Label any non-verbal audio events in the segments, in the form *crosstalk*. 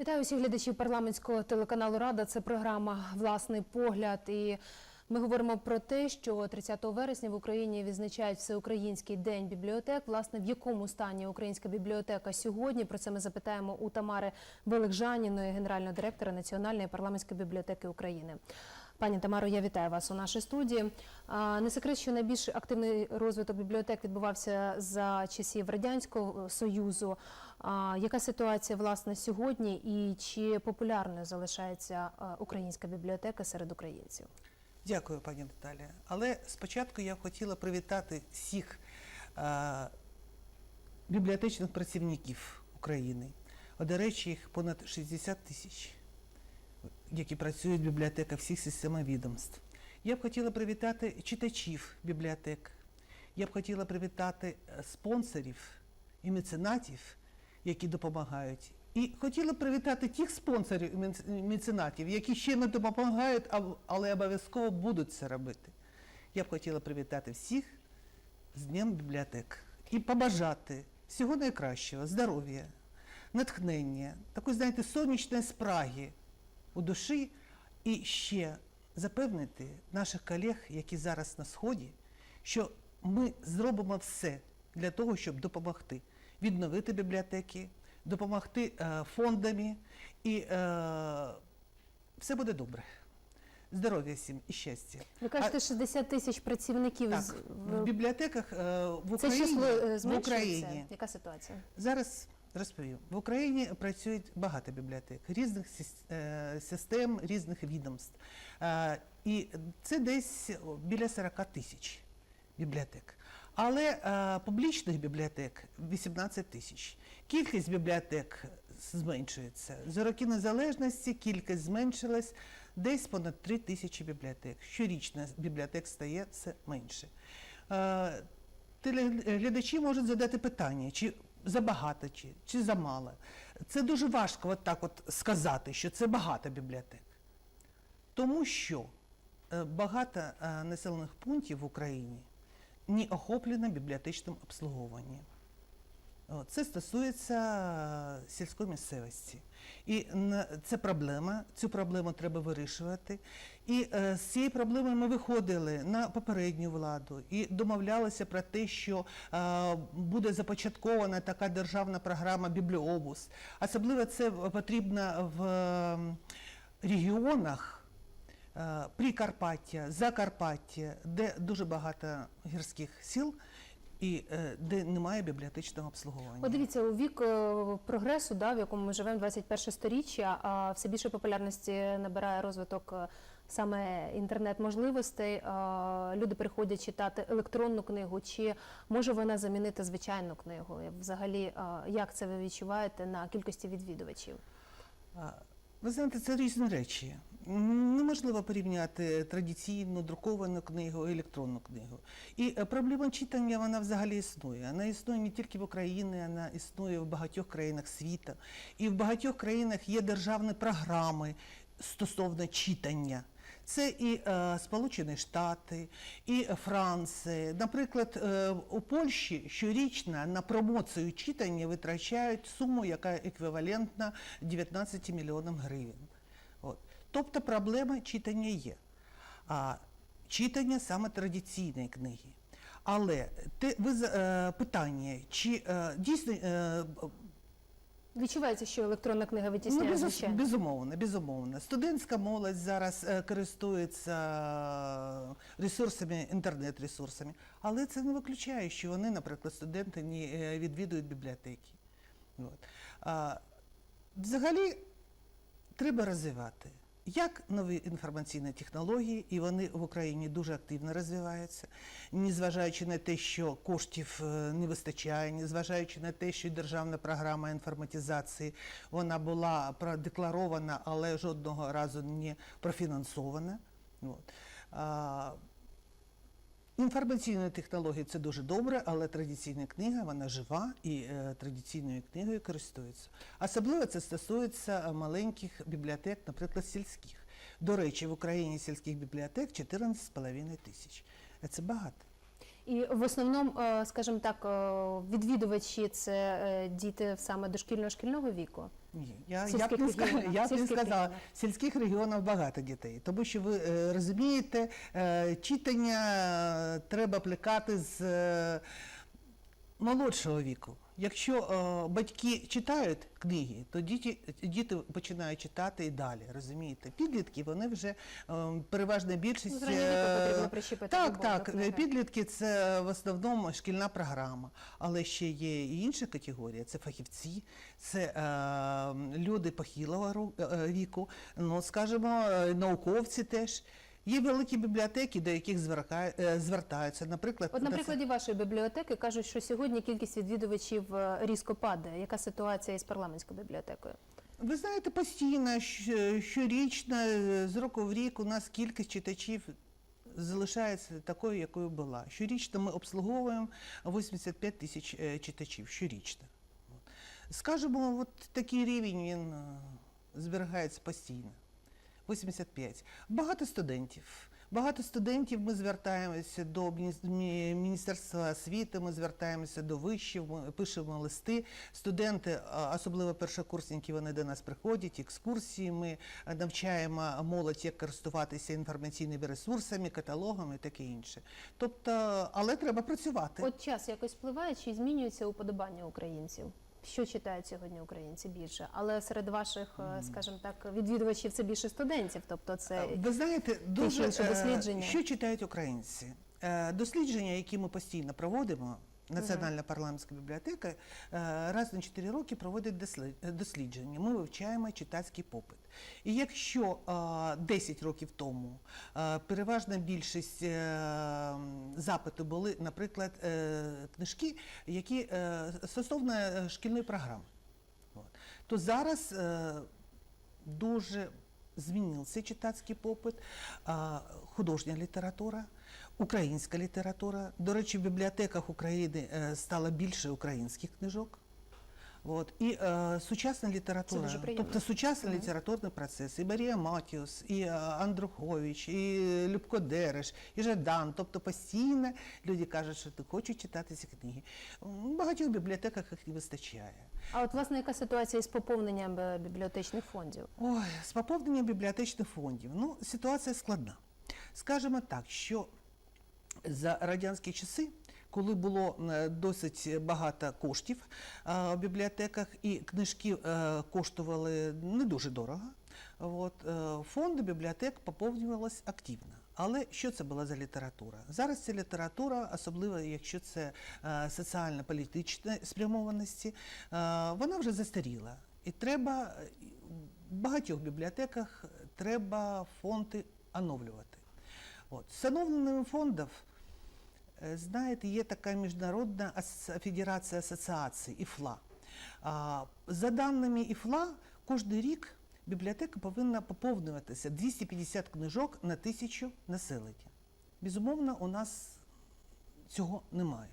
Вітаю всіх глядачів парламентського телеканалу Рада. Це програма Власний погляд. І ми говоримо про те, що 30 вересня в Україні відзначають всеукраїнський день бібліотек. Власне, в якому стані українська бібліотека сьогодні? Про це ми запитаємо у Тамари Великжаніної, генерального директора Національної парламентської бібліотеки України. Пані Тамаро, я вітаю вас у нашій студії. Не секрет, що найбільш активний розвиток бібліотек відбувався за часів радянського союзу. Яка ситуація власне сьогодні, і чи популярною залишається українська бібліотека серед українців? Дякую, пані Наталія. Але спочатку я хотіла привітати всіх бібліотечних працівників України. До речі, їх понад 60 тисяч, які працюють в бібліотеках всіх систем відомств. Я б хотіла привітати читачів бібліотек. Я б хотіла привітати е, спонсорів і меценатів, які допомагають. І хотіла привітати тих спонсорів і меценатів, які ще не допомагають, але обов'язково будуть це робити. Я б хотіла привітати всіх з Днем бібліотек і побажати всього найкращого, здоров'я, натхнення, такої, знаєте, сонячної спраги у душі і ще запевнити наших колег, які зараз на сході, що ми зробимо все для того, щоб допомогти відновити бібліотеки, допомогти е, фондами, і е, все буде добре. Здоров'я всім і щастя. Ви кажете, 60 тисяч працівників Так, з- в бібліотеках е, в це Україні, число е, в? Україні Яка ситуація? Зараз розповім. В Україні працюють багато бібліотек різних е, систем, різних відомств. Е, І це десь біля 40 тисяч бібліотек. Але е, публічних бібліотек 18 тисяч. Кількість бібліотек зменшується. За роки незалежності кількість зменшилась десь понад 3 тисячі бібліотек. Щорічно бібліотек стає все менше. Телеглядачі можуть задати питання, чи забагато, чи, чи замало. Це дуже важко от так от сказати, що це багато бібліотек. Тому що е, багато е, населених пунктів в Україні не охоплено бібліотечним обслуговуванням. Це стосується е, сільської місцевості. І це проблема, цю проблему треба вирішувати. І е, з цієї проблеми ми виходили на попередню владу і домовлялися про те, що е, буде започаткована така державна програма Бібліобус. Особливо це потрібно в регіонах. Прикарпаття, Закарпаття, де дуже багато гірських сіл і е, де немає бібліотечного обслуговування. От дивіться, у вік е, прогресу, да, в якому ми живемо 21 сторіччя, а все більше популярності набирає розвиток е, саме інтернет-можливостей. Люди приходять читати електронну книгу, чи може вона замінити звичайну книгу? Взагалі, як це ви відчуваєте на кількості відвідувачів? Ви знаєте, це різні речі. Неможливо порівняти традиційну друковану книгу електронну книгу. І е, проблема читання вона взагалі існує. Вона існує не тільки в Україні, вона існує в багатьох країнах світу. І в багатьох країнах є державні програми стосовно читання. Це і е, Сполучені Штати, і Франція. Наприклад, е, у Польщі щорічно на промоцію читання витрачають суму, яка еквівалентна 19 мільйонам гривень. От. Тобто проблема читання є. А читання саме традиційної книги. Але те, ви е, питання, чи е, дійсно е, Відчувається, що електронна книга Ну, витісняє безус- звичайно? безумовно, безумовно. Студентська молодь зараз е, користується е, ресурсами, інтернет-ресурсами, але це не виключає, що вони, наприклад, студенти не е, відвідують бібліотеки. От. А, взагалі треба розвивати. Як нові інформаційні технології, і вони в Україні дуже активно розвиваються, незважаючи на те, що коштів е, не вистачає, незважаючи на те, що державна програма інформатизації вона була продекларована, але жодного разу не профінансована. От. Інформаційні технології це дуже добре, але традиційна книга вона жива і е, традиційною книгою користується. Особливо це стосується е, маленьких бібліотек, наприклад, сільських. До речі, в Україні сільських бібліотек 14,5 тисяч. Е, Це багато. І в основному, е, скажімо так, е, відвідувачі це е, діти саме дошкільного шкільного віку. Ні, я, я б не, сказала, я б не сказала, в сільських регіонах багато дітей, тому що ви розумієте, читання треба плекати з молодшого віку. Якщо е, батьки читають книги, то діти, діти починають читати і далі. Розумієте? Підлітки вони вже е, переважна більшість. Ну, е, потрібно прищепити так, любов так. книги. Підлітки це в основному шкільна програма, але ще є і інша категорія. Це фахівці, це е, люди похилого ру- е, віку, ну скажімо, е, науковці теж. Є великі бібліотеки, до яких е, звертаються. Наприклад, От на прикладі вашої бібліотеки кажуть, що сьогодні кількість відвідувачів е, різко падає. Яка ситуація із парламентською бібліотекою? Ви знаєте, постійно, щорічно, е, з року в рік у нас кількість читачів залишається такою, якою була. Щорічно ми обслуговуємо 85 тисяч читачів щорічно. Скажемо, от такий рівень він зберігається постійно. 85. Багато студентів. Багато студентів ми звертаємося до мініс- мі- Міністерства освіти, ми звертаємося до вишів, ми пишемо листи. Студенти, особливо першокурсники, вони до нас приходять, екскурсії. Ми навчаємо молодь, як користуватися інформаційними ресурсами, каталогами і таке інше. Тобто, але треба працювати. От час якось впливає, чи змінюється уподобання українців? Що читають сьогодні українці більше? Але серед ваших, е, скажімо так, відвідувачів це більше студентів, тобто це Ви знаєте, дуже е, дослідження. що читають українці? Е, Дослідження, які ми постійно проводимо. Національна парламентська бібліотека е, раз на 4 роки проводить дослідження. Ми вивчаємо читацький попит. І якщо е, 10 років тому переважна більшість запиту були, наприклад, книжки, які стосовно е, шкільної програми, то зараз е, дуже змінився читацький попит, художня література, українська література. До речі, в бібліотеках України е, стало більше українських книжок. От. І е, сучасна література, тобто сучасний літературний процес, і Марія Матіус, і е, Андрухович, і Любко Дереш, і Жадан. Тобто постійно люди кажуть, що ти хочуть читати ці книги. В багатьох бібліотеках їх не вистачає. а от власне яка ситуація із поповненням е, бібліотечних фондів? Ой, з поповненням бібліотечних фондів. Ну, ситуація складна. Скажемо так, що за радянські часи, коли було досить багато коштів в бібліотеках і книжки е, коштували не дуже дорого, от, е, фонди бібліотек поповнювалися активно. Але що це була за література? Зараз ця література, особливо якщо це е, соціально-політична спрямованості, вона вже застаріла. І треба в багатьох бібліотеках треба фонди оновлювати. От. Встановленням фондів, е, знаєте, є така міжнародна федерація асоціацій ІФЛА. За даними ІФЛА, кожен рік бібліотека повинна поповнюватися 250 книжок на тисячу населення. Безумовно, у нас цього немає.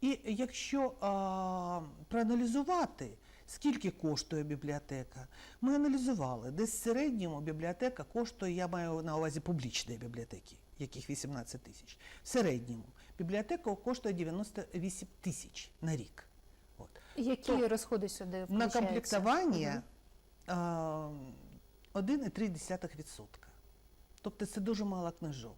І якщо проаналізувати, скільки коштує бібліотека, ми аналізували, десь в середньому бібліотека коштує, я маю на увазі публічні бібліотеки, яких 18 тисяч. В середньому бібліотека коштує 98 тисяч на рік. От. Які То розходи сюди На включаються? комплектування а, 1,3%. Тобто це дуже мало книжок.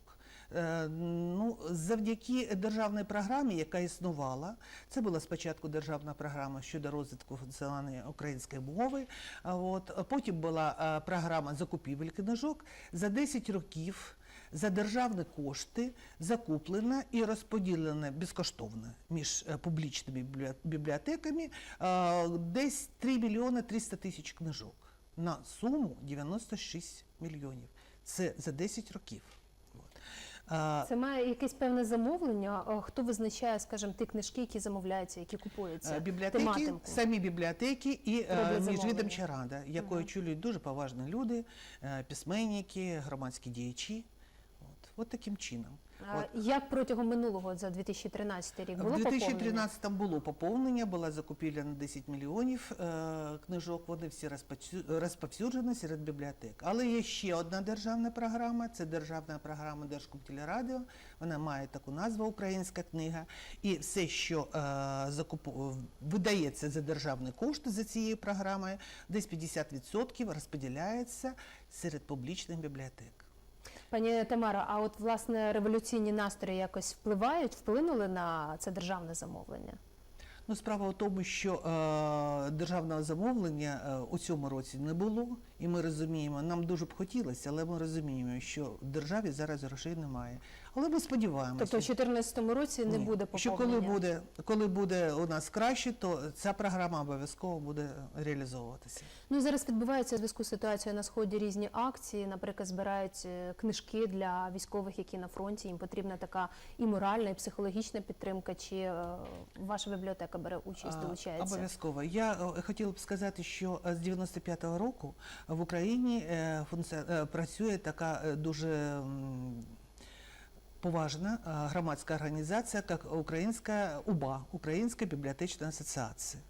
Е, Ну, завдяки державній програмі, яка існувала, це була спочатку державна програма щодо розвитку функціонування української мови. От, потім була е, програма закупівель книжок. За 10 років за державні кошти закуплена і розподілена безкоштовно між е, публічними бібліотеками десь 3 мільйони 300 тисяч книжок на суму 96 мільйонів. Це за 10 років. Це має якесь певне замовлення. Хто визначає, скажімо, ті книжки, які замовляються, які купуються? Е, Бібліотеки, тематику? самі бібліотеки і е, міжвідомча рада, якою чують дуже поважні люди, е, письменники, громадські діячі. От. От таким чином. От. Як протягом минулого за 2013 рік було В поповнення? 2013 було поповнення, була закупівля на 10 мільйонів е, книжок. Вони всі розповсюджені серед бібліотек. Але є ще одна державна програма. Це державна програма Держкомтелерадіо. Вона має таку назву Українська книга. І все, що е, видається за державні кошти за цією програмою, десь 50% розподіляється серед публічних бібліотек. Пані Тамара, а от власне революційні настрої якось впливають, вплинули на це державне замовлення? Ну, справа в тому, що е, державного замовлення е, у цьому році не було, і ми розуміємо, нам дуже б хотілося, але ми розуміємо, що в державі зараз грошей немає. Але ми сподіваємося, Тобто в 2014 році не Ні. буде що коли буде, коли буде у нас краще, то ця програма обов'язково буде реалізовуватися. Ну зараз відбувається у зв'язку з ситуацією на сході різні акції. Наприклад, збирають е, книжки для військових, які на фронті. Їм потрібна така і моральна, і психологічна підтримка. Чи е, ваша бібліотека бере участь, долучається? Обов'язково. Я е, хотіла б сказати, що з 95-го року в Україні працює така дуже поважна е, громадська організація, як Українська УБА, Українська бібліотечна асоціація.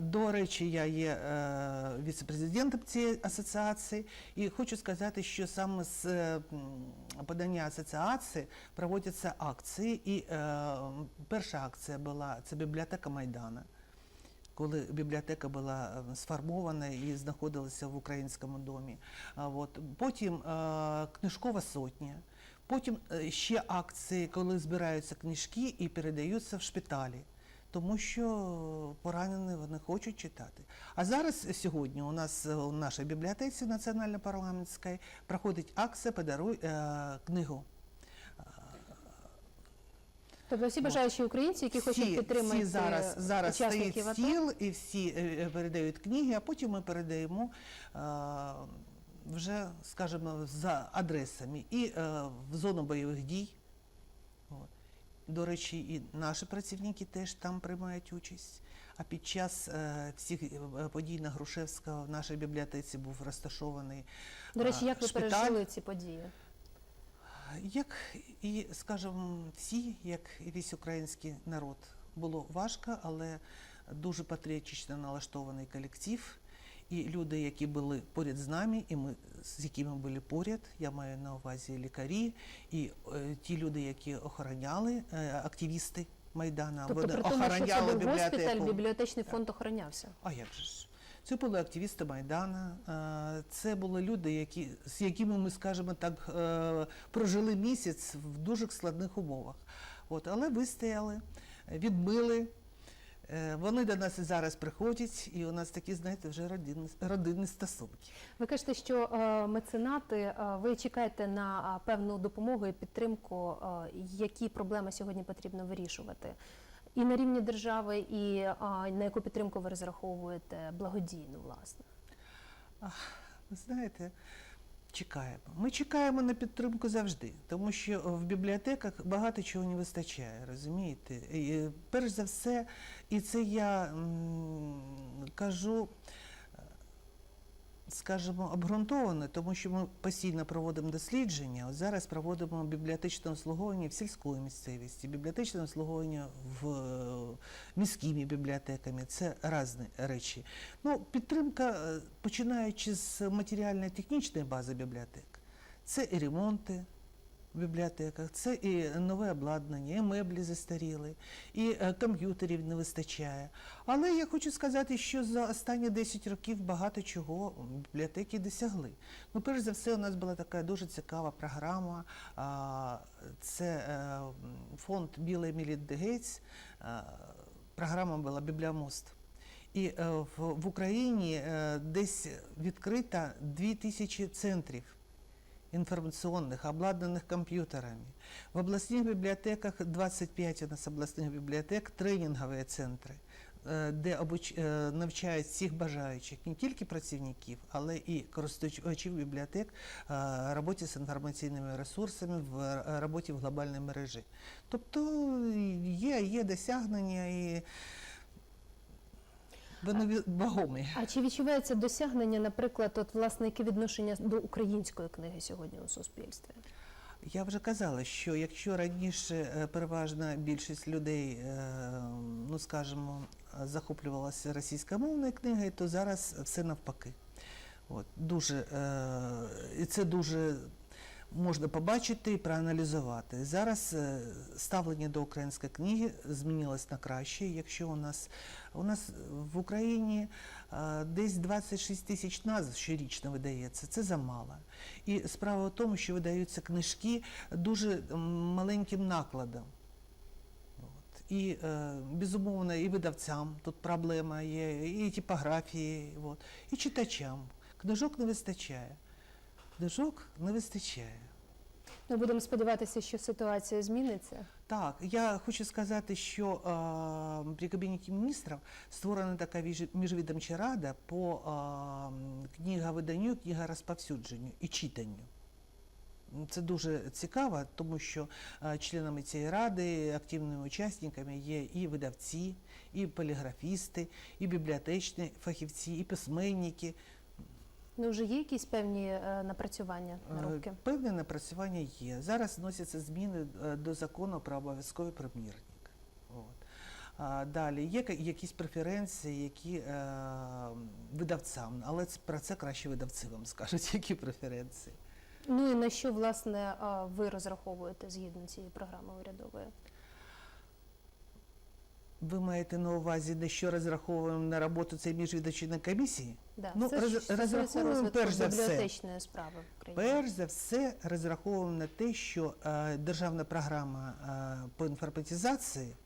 До речі, я є е, віце-президентом цієї асоціації, і хочу сказати, що саме з е, подання асоціації проводяться акції. І перша акція була це бібліотека Майдана. Коли бібліотека була сформована і знаходилася в українському домі. От. Потім книжкова сотня, потім е, ще акції, коли збираються книжки і передаються в шпиталі тому що поранені вони хочуть читати. А зараз сьогодні у нас е, у нашій бібліотеці національно-парламентській проходить акція Подаруй е, книгу. Тобто всі бажаючі українці, які хочуть підтримати всі зараз, зараз стоїть стіл і всі е, передають книги, а потім ми передаємо е, вже, скажімо, за адресами і е, в зону бойових дій. До речі, і наші працівники теж там приймають участь. А під час е, всіх е, подій на Грушевського в нашій бібліотеці був розташований До речі, як ви шпиталь. пережили ці події? Як і, скажімо, всі, як і весь український народ, було важко, але дуже патріотично налаштований колектив. І люди, які були поряд з нами, і ми з якими були поряд, я маю на увазі лікарі, і е, ті люди, які охороняли, е, активісти Майдана, Тобто, вони при тому, що це охороняли був госпіталь, бібліотеку. бібліотечний фонд охоронявся. А як же ж? Це були активісти Майдана, е, це були люди, які, з якими ми, скажімо так, е, прожили місяць в дуже складних умовах. От, але вистояли, відмили. Е, Вони до нас і зараз приходять, і у нас такі, знаєте, вже родинні, родинні стосунки. Ви кажете, що е, меценати, е, ви чекаєте на певну допомогу і підтримку, які проблеми сьогодні потрібно вирішувати. І на рівні держави, і на яку підтримку ви розраховуєте благодійну, власне. Ви знаєте, чекаємо. Ми чекаємо на підтримку завжди, тому що в бібліотеках багато чого не вистачає, розумієте? І, е, перш за все, і це я м, кажу. Скажімо, обґрунтовано, тому що ми постійно проводимо дослідження. От зараз проводимо бібліотечне обслуговування в сільської місцевості, бібліотечне обслуговування в е, міськими бібліотеками. Це різні речі. Ну, підтримка, е, починаючи з матеріально-технічної бази бібліотек, це і ремонти в бібліотеках, це і нове обладнання, і меблі застаріли, і е, комп'ютерів не вистачає. Але я хочу сказати, що за останні 10 років багато чого бібліотеки досягли. Ну, перш за все, у нас була така дуже цікава програма. Це е, фонд Білий Міліт Гейтс. Програма була Бібліомост. І е, в, Україні десь відкрито 2000 центрів інформаційних, обладнаних комп'ютерами. В обласних бібліотеках 25 у нас обласних бібліотек, тренінгові центри, е, де обуч... е, навчають всіх бажаючих, не тільки працівників, але і користувачів бібліотек е, роботі з інформаційними ресурсами, в е, роботі в глобальній мережі. Тобто є, є досягнення і вони вагомі. А чи відчувається досягнення, наприклад, от власне яке відношення до української книги сьогодні у суспільстві? Я вже казала, що якщо раніше е, переважна більшість людей, е, ну скажімо, захоплювалася російськомовною книгою, то зараз все навпаки. От, дуже, е, і це дуже можна побачити і проаналізувати. Зараз е, ставлення до української книги змінилось на краще. Якщо у нас у нас в Україні е, десь 26 тисяч назв щорічно видається, це замало. І справа в тому, що видаються книжки дуже маленьким накладом. І, е, безумовно, і видавцям тут проблема є, і типографії, і читачам. Книжок не вистачає. Книжок не вистачає. Ми будемо сподіватися, що ситуація зміниться. Так, я хочу сказати, що е, при Кабінеті міністрів створена така міжвідомча рада по е, книговиданню, книгорозповсюдженню і читанню. Це дуже цікаво, тому що членами цієї ради, активними учасниками є і видавці, і поліграфісти, і бібліотечні фахівці, і письменники. Ну вже є якісь певні е, напрацювання Е, наробки? Певне напрацювання є. Зараз вносяться зміни е, до закону про обов'язковий примірник. От. А далі є якісь преференції, які е, видавцям, але про це краще видавці вам скажуть, *laughs* які преференції. Ну і на що власне ви розраховуєте згідно цієї програми урядової? Ви маєте на увазі, на що розраховуємо на роботу цієї міжвідачної комісії? Да, Ну, це роз- розраховуємо перш за все. справи в Україні. Перш за все розраховуємо на те, що е, державна програма е, по інформатизації,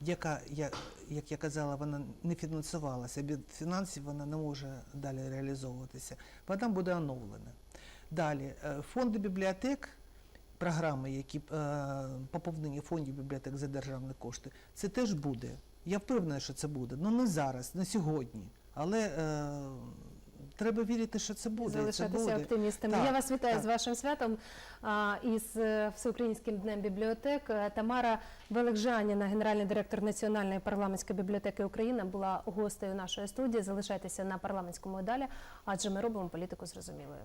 яка, я, як я казала, вона не фінансувалася, без фінансів вона не може далі реалізовуватися, вона буде оновлена. Далі, е, фонди бібліотек, програми, які е, поповнення фондів бібліотек за державні кошти, це теж буде. Я впевнена, що це буде. Ну не зараз, не сьогодні. Але е, треба вірити, що це буде. і це залишатися буде. оптимістами. Так, Я вас вітаю так. з вашим святом а, із е, Всеукраїнським днем бібліотек. Е, Тамара Великжаніна, генеральний директор Національної парламентської бібліотеки України, була гостею нашої студії. Залишайтеся на парламентському далі, адже ми робимо політику зрозумілою.